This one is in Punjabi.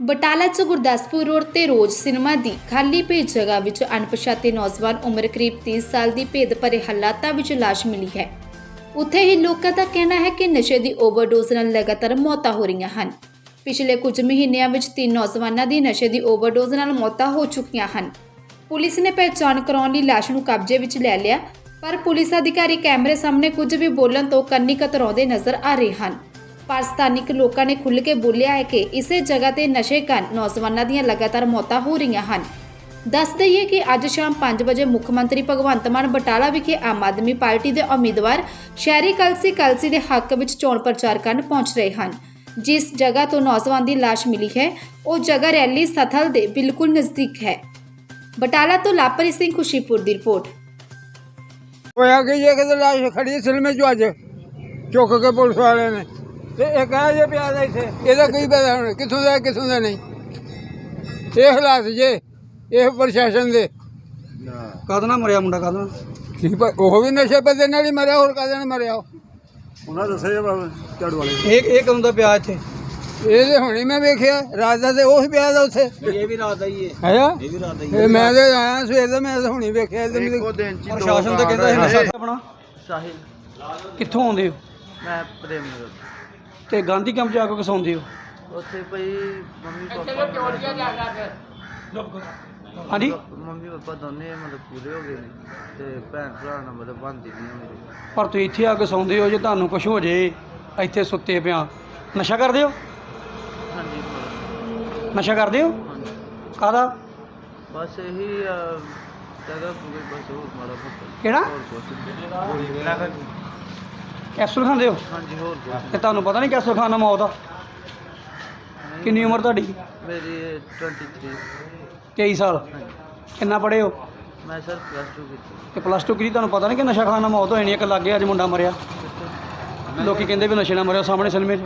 ਬਟਾਲਾ 'ਚ ਗੁਰਦਾਸਪੁਰ ਰੋਡ ਤੇ ਰੋਜ਼ ਸਿਨੇਮਾ ਦੀ ਖਾਲੀ ਪਈ ਜਗ੍ਹਾ ਵਿੱਚ ਅਣਪਛਾਤੇ ਨੌਜਵਾਨ ਉਮਰ ਕਰੀਬ 30 ਸਾਲ ਦੀ ਭੇਦ ਭਰੇ ਹਾਲਾਤਾਂ ਵਿੱਚ ਲਾਸ਼ ਮਿਲੀ ਹੈ। ਉੱਥੇ ਹੀ ਲੋਕਾਂ ਦਾ ਕਹਿਣਾ ਹੈ ਕਿ ਨਸ਼ੇ ਦੀ ਓਵਰਡੋਜ਼ ਨਾਲ ਲਗਾਤਾਰ ਮੌਤਾਂ ਹੋ ਰਹੀਆਂ ਹਨ। ਪਿਛਲੇ ਕੁਝ ਮਹੀਨਿਆਂ ਵਿੱਚ ਤਿੰਨ ਨੌਜਵਾਨਾਂ ਦੀ ਨਸ਼ੇ ਦੀ ਓਵਰਡੋਜ਼ ਨਾਲ ਮੌਤਾਂ ਹੋ ਚੁੱਕੀਆਂ ਹਨ। ਪੁਲਿਸ ਨੇ ਪਹਿਚਾਣ ਕਰਾਉਣ ਲਈ ਲਾਸ਼ ਨੂੰ ਕਬਜ਼ੇ ਵਿੱਚ ਲੈ ਲਿਆ, ਪਰ ਪੁਲਿਸ ਅਧਿਕਾਰੀ ਕੈਮਰੇ ਸਾਹਮਣੇ ਕੁਝ ਵੀ ਬੋਲਣ ਤੋਂ ਕੰਨੀ ਕਤਰਾਉਂਦੇ ਨਜ਼ਰ ਆ ਰਹੇ ਹਨ। ਪਰ ਸਥਾਨਿਕ ਲੋਕਾਂ ਨੇ ਖੁੱਲ੍ਹ ਕੇ ਬੋਲਿਆ ਹੈ ਕਿ ਇਸੇ ਜਗ੍ਹਾ ਤੇ ਨਸ਼ੇ ਕਾਰਨ ਨੌਜਵਾਨਾਂ ਦੀਆਂ ਲਗਾਤਾਰ ਮੌਤਾਂ ਹੋ ਰਹੀਆਂ ਹਨ। ਦੱਸ ਦਈਏ ਕਿ ਅੱਜ ਸ਼ਾਮ 5 ਵਜੇ ਮੁੱਖ ਮੰਤਰੀ ਭਗਵੰਤ ਮਾਨ ਬਟਾਲਾ ਵਿਖੇ ਆਮ ਆਦਮੀ ਪਾਰਟੀ ਦੇ ਉਮੀਦਵਾਰ ਸ਼ਹਿਰੀ ਕਲਸੀ ਕਲਸੀ ਦੇ ਹੱਕ ਵਿੱਚ ਚੋਣ ਪ੍ਰਚਾਰ ਕਰਨ ਪਹੁੰਚ ਰਹੇ ਹਨ। ਜਿਸ ਜਗ੍ਹਾ ਤੋਂ ਨੌਜਵਾਨ ਦੀ ਲਾਸ਼ ਮਿਲੀ ਹੈ, ਉਹ ਜਗ੍ਹਾ ਰੈਲੀ ਸਥਲ ਦੇ ਬਿਲਕੁਲ ਨਜ਼ਦੀਕ ਹੈ। ਬਟਾਲਾ ਤੋਂ ਲਾਪਰੀ ਸਿੰਘ ਖੁਸ਼ੀਪੁਰ ਦੀ ਰਿਪੋਰਟ। ਹੋਇਆ ਕਿ ਇਹ ਕਿਤੇ ਲਾਸ਼ ਖੜੀ ਸਿਲਮੇ ਚੋਂ ਅੱਜ? ਚੁੱਕ ਕੇ ਪੁਲਿਸ ਵਾਲਿਆਂ ਨੇ। ਤੇ ਇੱਕ ਆ ਜੇ ਪਿਆ ਦਾ ਇੱਥੇ। ਇਹਦਾ ਕੀ ਪਤਾ ਹੁਣ? ਕਿੱਥੋਂ ਦਾ ਕਿੱਥੋਂ ਦਾ ਨਹੀਂ? ਇਹ ਹਾਲਾਤ ਜੇ ਇਹ ਪ੍ਰਸ਼ਾਸਨ ਦੇ। ਕਦ ਨਾ ਮਰਿਆ ਮੁੰਡਾ ਕਦ ਨਾ ਕੀ ਪ- ਉਹ ਵੀ ਨਸ਼ੇ ਪੱਤੇ ਨਾਲ ਹੀ ਮਰਿਆ ਹੋਰ ਕਾਹਦੇ ਨਾਲ ਮਰਿਆ ਉਹ? ਉਹਨਾਂ ਦੱਸਿਆ ਬਾਬਾ ਝਾੜੂ ਵਾਲੇ ਇਹ ਇਹ ਕਦੋਂ ਦਾ ਪਿਆ ਇੱਥੇ? ਇਹ ਤੇ ਹੁਣੇ ਮੈਂ ਵੇਖਿਆ ਰਾਤ ਦਾ ਤੇ ਉਹ ਹੀ ਪਿਆ ਦਾ ਉੱਥੇ। ਇਹ ਵੀ ਰਾਤ ਦਾ ਹੀ ਹੈ ਹੈਗਾ? ਇਹ ਵੀ ਰਾਤ ਦਾ ਇਹ ਮੈਂ ਤੇ ਆਇਆ ਸਵੇਰ ਦਾ ਮੈਂ ਤਾਂ ਹੁਣੇ ਵੇਖਿਆ ਚ ਪ੍ਰਸ਼ਾਸਨ ਤਾਂ ਕਹਿੰਦਾ ਇਹ ਨਸ਼ਾ ਆਪਣਾ ਸਾਹਿਲ ਕਿੱਥੋਂ ਆਉਂਦੇ ਹੋ? ਮੈਂ ਪ੍ਰੇਮ ਨਗਰ ਤੇ ਗਾਂਧੀ ਕੈਂਪ ਜਾ ਕੇ ਕਸਾਉਂਦੇ ਹੋ? ਉੱਥੇ ਭਈ ਮੰਮੀ ਪਾਪਾ ਹਾਂਜੀ? ਮੰਮੀ ਪਾਪਾ ਦੋਨੇ ਮਤਲਬ ਪੂਰੇ ਹੋ ਗਏ ਨੇ ਤੇ ਭੈਣ ਭਰਾ ਨਾਲ ਮਤਲਬ ਬਣਦੀ ਨਹੀਂ ਮੇਰੀ ਪਰ ਤੁਸੀਂ ਇੱਥੇ ਆ ਕੇ ਸੌਂਦੇ ਹੋ ਜੇ ਤੁਹਾਨੂੰ ਕੁਝ ਹੋ ਜੇ ਇੱਥੇ ਸੁੱਤੇ ਪਿਆ ਨਸ਼ਾ ਕਰਦੇ ਹੋ? ਹਾਂਜੀ। ਨਸ਼ਾ ਕਰਦੇ ਹੋ? ਹਾਂਜੀ। ਕਾਦਾ ਬਸ ਇਹੀ ਜਗ੍ਹਾ ਪੂਰੀ ਬਸ ਹੋਰ ਮਾੜਾ ਮੋਟਾ। ਕਿਹੜਾ? ਹੋਰ ਕੁਛ ਨੀ। ਕੈਪਸੂਲ ਖਾਂਦੇ ਹੋ? ਹਾਂਜੀ ਹੋਰ ਕੋਈ ਤੁਹਾਨੂੰ ਪਤਾ ਨਹੀਂ ਕੈਪਸੂਲ ਦਾ ਮੌਤ ਆ? ਕਿੰਨੀ ਉਮਰ ਤੁਹਾਡੀ? ਮੇਰੀ 23 23 ਸਾਲ। ਕਿੰਨਾ ਪੜ੍ਹੇ ਹੋ? ਮੈਂ ਸਰ ਪਲੱਸ 2 ਕੀਤੀ। ਤੇ ਪਲੱਸ 2 ਕੀਤੀ ਤੁਹਾਨੂੰ ਪਤਾ ਨਹੀਂ ਕਿ ਨਸ਼ਾ ਦਾ ਮੌਤ ਹੋਣੀ ਇੱਕ ਲੱਗੇ ਅੱਜ ਮੁੰਡਾ ਮਰਿਆ। ਲੋਕੀ ਕਹਿੰਦੇ ਵੀ ਨਸ਼ੇ ਨਾਲ ਮਰਿਆ ਸਾਹਮਣੇ ਸਿਨੇਮੇ 'ਚ।